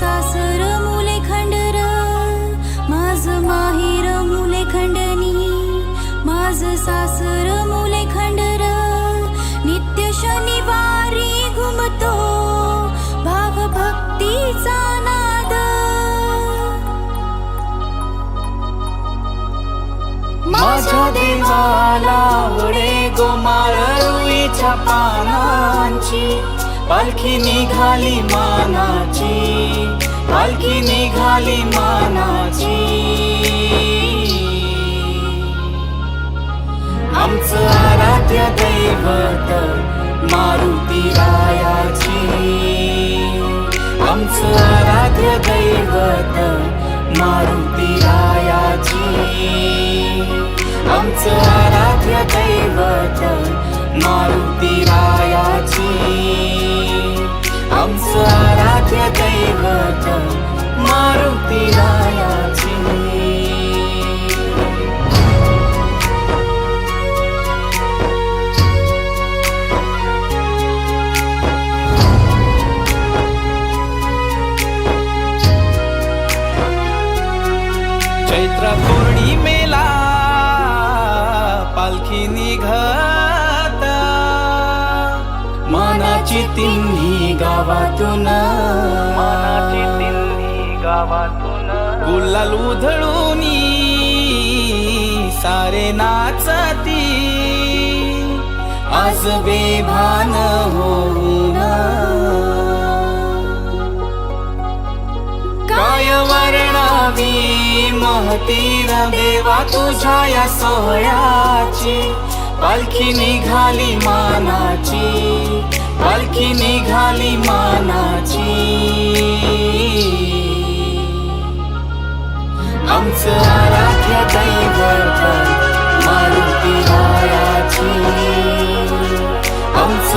सासर मुले खंडर माझ माहीर मुले खंडनी माझ सासर मुले खंडर. नित्य शनिवारी घुमतो भाव भक्तीचा नाद. माझ्या देवाला वडे गोमाळीच्या पानांची पालखी निघाली मानाची. पालखी निघाली मानाची. आमचं आराध्य दैवत मारुती रायाची. आमचं आराध्य दैवत मारुती रायाची. आमचं आराध्य दैवत मारुती रायाची. आमचं आराध्य दैवत चैत्र पौर्णिमेला पालखी निघत. मानाची तिन्ही गावातून. मानाची दिल्ली गावातून. गुलाल उधळून सारे नाचती आज बेभान महती महती देवा तुझ्या या सोहळ्याची. पालखी निघाली मानाची पालखी निघाली मानाची. आमचं आराध्य दैवत